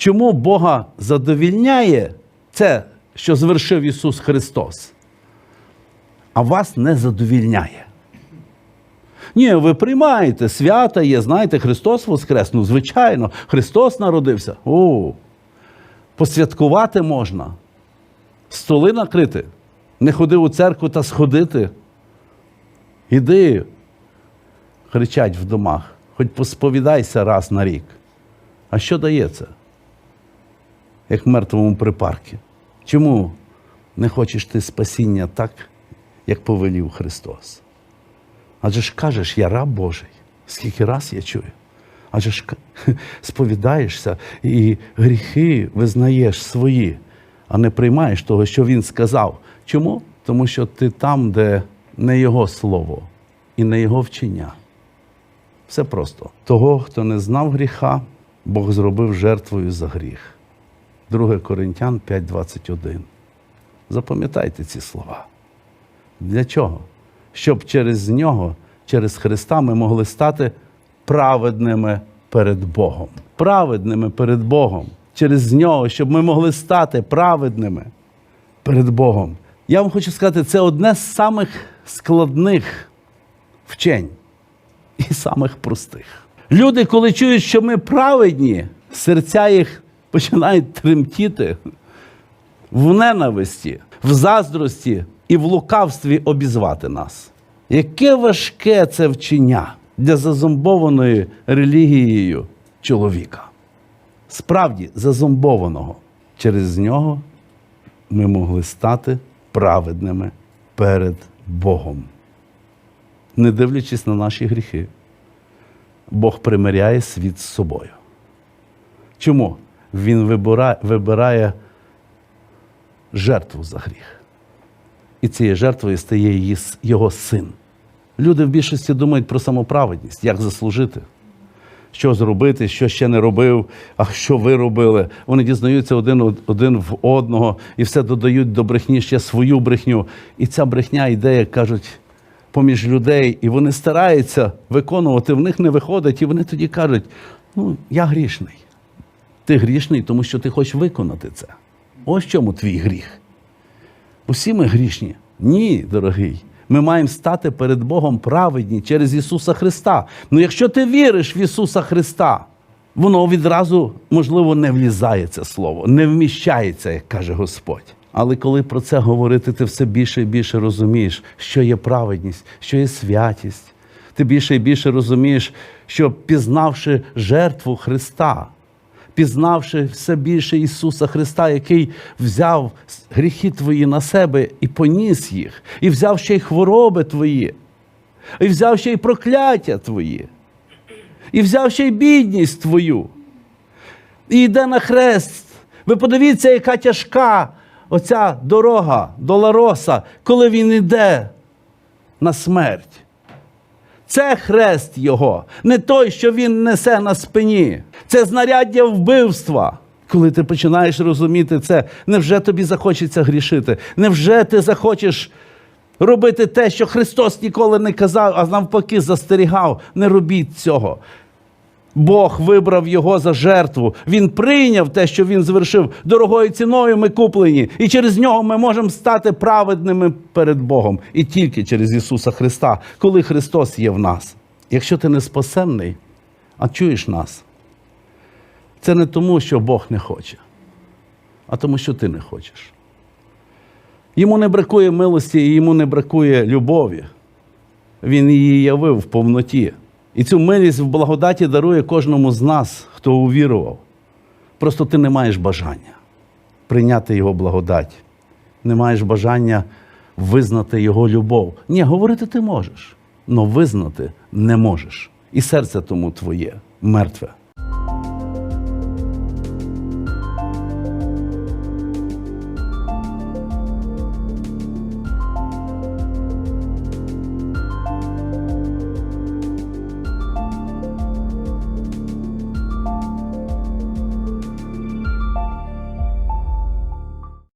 Чому Бога задовільняє це, що звершив Ісус Христос, а вас не задовільняє? Ні, ви приймаєте, свята є, знаєте, Христос Воскрес. Ну, звичайно, Христос народився. О, посвяткувати можна. Столи накрити. Не ходи у церкву та сходити. Іди, кричать в домах, хоч посповідайся раз на рік. А що дає це? Як мертвому припарки. Чому не хочеш ти спасіння так, як повелів Христос? Адже ж кажеш, я раб Божий. Скільки раз я чую. Адже ж сповідаєшся і гріхи визнаєш свої, а не приймаєш того, що він сказав. Чому? Тому що ти там, де не його слово і не його вчення. Все просто. Того, хто не знав гріха, Бог зробив жертвою за гріх. 2 Коринтян 5:21. Запам'ятайте ці слова. Для чого? Щоб через нього, через Христа, ми могли стати праведними перед Богом. Праведними перед Богом. Через нього, щоб ми могли стати праведними перед Богом. Я вам хочу сказати, це одне з самих складних вчень і самих простих. Люди, коли чують, що ми праведні, серця їх починають тремтіти в ненависті, в заздрості і в лукавстві обізвати нас. Яке важке це вчення для зазомбованої релігією чоловіка. Справді, зазомбованого. Через нього ми могли стати праведними перед Богом. Не дивлячись на наші гріхи, Бог примиряє світ з собою. Чому? Він вибирає, вибирає жертву за гріх. І цією жертвою стає її, його син. Люди в більшості думають про самоправедність, як заслужити, що зробити, що ще не робив, а що ви робили. Вони дізнаються один, один в одного і все додають до брехні ще свою брехню. І ця брехня йде, як кажуть, поміж людей, і вони стараються виконувати, в них не виходить, і вони тоді кажуть: ну, я грішний. Ти грішний, тому що ти хочеш виконати це. Ось чому твій гріх. Усі ми грішні. Ні, дорогий. Ми маємо стати перед Богом праведні через Ісуса Христа. Ну якщо ти віриш в Ісуса Христа, воно відразу, можливо, не влізає це слово, не вміщається, як каже Господь. Але коли про це говорити, ти все більше і більше розумієш, що є праведність, що є святість. Ти більше і більше розумієш, що пізнавши жертву Христа, пізнавши все більше Ісуса Христа, який взяв гріхи твої на себе і поніс їх, і взяв ще й хвороби твої, і взяв ще й прокляття твої, і взяв ще й бідність твою, і йде на хрест. Ви подивіться, яка тяжка оця дорога до Лароса, коли він йде на смерть. Це хрест його, не той, що він несе на спині. Це знаряддя вбивства. Коли ти починаєш розуміти це, невже тобі захочеться грішити? Невже ти захочеш робити те, що Христос ніколи не казав, а навпаки застерігав? Не робіть цього. Бог вибрав його за жертву. Він прийняв те, що він звершив. Дорогою ціною ми куплені. І через нього ми можемо стати праведними перед Богом. І тільки через Ісуса Христа, коли Христос є в нас. Якщо ти не спасенний, а чуєш нас, це не тому, що Бог не хоче, а тому, що ти не хочеш. Йому не бракує милості і йому не бракує любові. Він її явив в повноті. І цю милість в благодаті дарує кожному з нас, хто увірував. Просто ти не маєш бажання прийняти його благодать, не маєш бажання визнати його любов. Ні, говорити ти можеш, але визнати не можеш. І серце тому твоє мертве.